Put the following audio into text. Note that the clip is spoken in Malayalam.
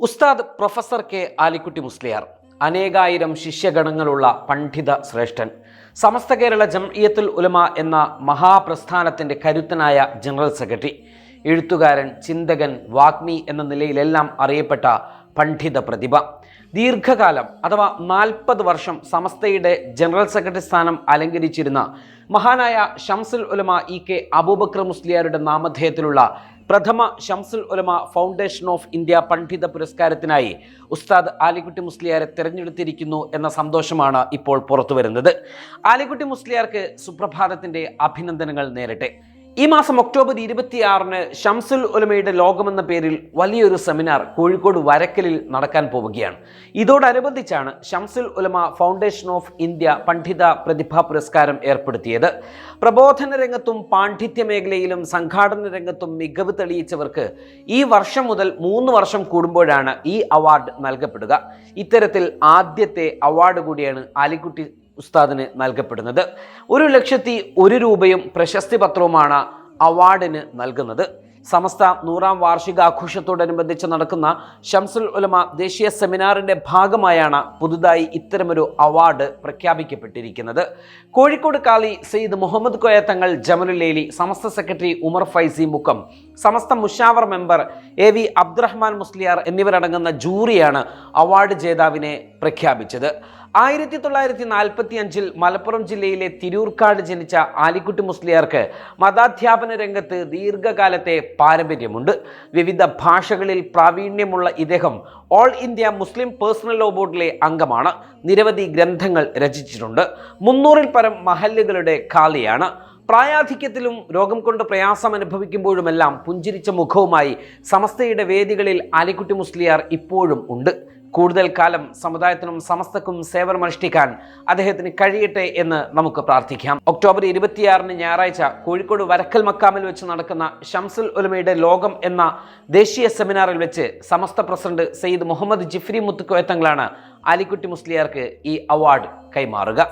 ഉസ്താദ് പ്രൊഫസർ കെ ആലിക്കുട്ടി മുസ്ലിയാർ അനേകായിരം ശിഷ്യഗണങ്ങളുള്ള പണ്ഡിത ശ്രേഷ്ഠൻ സമസ്ത കേരള ജംഇയത്തുൽ ഉലമ എന്ന മഹാപ്രസ്ഥാനത്തിന്റെ കരുത്തനായ ജനറൽ സെക്രട്ടറി എഴുത്തുകാരൻ ചിന്തകൻ വാഗ്മി എന്ന നിലയിലെല്ലാം അറിയപ്പെട്ട പണ്ഡിത പ്രതിഭ. ദീർഘകാലം അഥവാ നാൽപ്പത് വർഷം സമസ്തയുടെ ജനറൽ സെക്രട്ടറി സ്ഥാനം അലങ്കരിച്ചിരുന്ന മഹാനായ ഷംസുൽ ഉലമ ഇ കെ അബൂബക്കർ മുസ്ലിയാരുടെ നാമധേയത്തിലുള്ള പ്രഥമ Shamsul Ulama foundation of India പണ്ഡിത പുരസ്കാരത്തിനായി ഉസ്താദ് ആലിക്കുട്ടി മുസ്ലിയാരെ തിരഞ്ഞെടുത്തിരിക്കുന്നു എന്ന സന്തോഷമാണ് ഇപ്പോൾ പുറത്തു വരുന്നത് ആലിക്കുട്ടി മുസ്ലിയാർക്ക് സുപ്രഭാതത്തിന്റെ അഭിനന്ദനങ്ങൾ നേരട്ടെ. ഈ മാസം ഒക്ടോബർ ഇരുപത്തിയാറിന് ഷംസുൽ ഉലമയുടെ ലോകമെന്ന പേരിൽ വലിയൊരു സെമിനാർ കോഴിക്കോട് വരക്കലിൽ നടക്കാൻ പോവുകയാണ്. ഇതോടനുബന്ധിച്ചാണ് Shamsul Ulama foundation of India പണ്ഡിത പ്രതിഭാ പുരസ്കാരം ഏർപ്പെടുത്തിയത്. പ്രബോധന രംഗത്തും പാണ്ഡിത്യ മേഖലയിലും സംഘാടന രംഗത്തും മികവ് തെളിയിച്ചവർക്ക് ഈ വർഷം മുതൽ മൂന്ന് വർഷം കൂടുമ്പോഴാണ് ഈ അവാർഡ് നൽകപ്പെടുക. ഇത്തരത്തിൽ ആദ്യത്തെ അവാർഡ് കൂടിയാണ് ആലിക്കുട്ടി ഉസ്താദിന് നൽകപ്പെടുന്നത്. ഒരു ലക്ഷത്തി ഒരു രൂപയും പ്രശസ്തി പത്രവുമാണ് അവാർഡിന് നൽകുന്നത്. സമസ്ത നൂറാം വാർഷികാഘോഷത്തോടനുബന്ധിച്ച് നടക്കുന്ന ഷംസുൽ ഉലമ ദേശീയ സെമിനാറിന്റെ ഭാഗമായാണ് പുതുതായി ഇത്തരമൊരു അവാർഡ് പ്രഖ്യാപിക്കപ്പെട്ടിരിക്കുന്നത്. Kozhikode Qazi Syed Muhammad Koya Thangal Jamalullaili Samastha secretary Umar Faizy Mukkam Samastha മുഷാവർ member A V Abdurahman Musliyar എന്നിവരടങ്ങുന്ന ജൂറിയാണ് അവാർഡ് ജേതാവിനെ പ്രഖ്യാപിച്ചത്. ആയിരത്തി തൊള്ളായിരത്തി നാൽപ്പത്തി അഞ്ചിൽ മലപ്പുറം ജില്ലയിലെ തിരൂർക്കാട് ജനിച്ച ആലിക്കുട്ടി മുസ്ലിയാർക്ക് മതാധ്യാപന രംഗത്ത് ദീർഘകാലത്തെ പാരമ്പര്യമുണ്ട്. വിവിധ ഭാഷകളിൽ പ്രാവീണ്യമുള്ള ഇദ്ദേഹം all India Muslim personal law ബോർഡിലെ അംഗമാണ്. നിരവധി ഗ്രന്ഥങ്ങൾ രചിച്ചിട്ടുണ്ട്. മുന്നൂറിൽ പരം മഹല്ലുകളുടെ ഖാലിയാണ് പ്രായാധിക്യത്തിലും രോഗം കൊണ്ട് പ്രയാസം അനുഭവിക്കുമ്പോഴുമെല്ലാം പുഞ്ചിരിച്ച മുഖവുമായി സമസ്തയുടെ വേദികളിൽ ആലിക്കുട്ടി മുസ്ലിയാർ ഇപ്പോഴും ഉണ്ട്. കൂടുതൽ കാലം സമുദായത്തിനും സമസ്തക്കും സേവനമനുഷ്ഠിക്കാൻ അദ്ദേഹത്തിന് കഴിയട്ടെ എന്ന് നമുക്ക് പ്രാർത്ഥിക്കാം. ഒക്ടോബർ ഇരുപത്തിയാറിന് ഞായറാഴ്ച കോഴിക്കോട് വരക്കൽ മക്കാമിൽ വെച്ച് നടക്കുന്ന ഷംസുൽ ഉലമയുടെ ലോകം എന്ന ദേശീയ സെമിനാറിൽ വെച്ച് സമസ്ത പ്രസിഡന്റ് സയ്യിദ് മുഹമ്മദ് ജിഫ്രി മുത്തുക്കോയത്തങ്ങളാണ് ആലിക്കുട്ടി മുസ്ലിയാർക്ക് ഈ അവാർഡ് കൈമാറുക.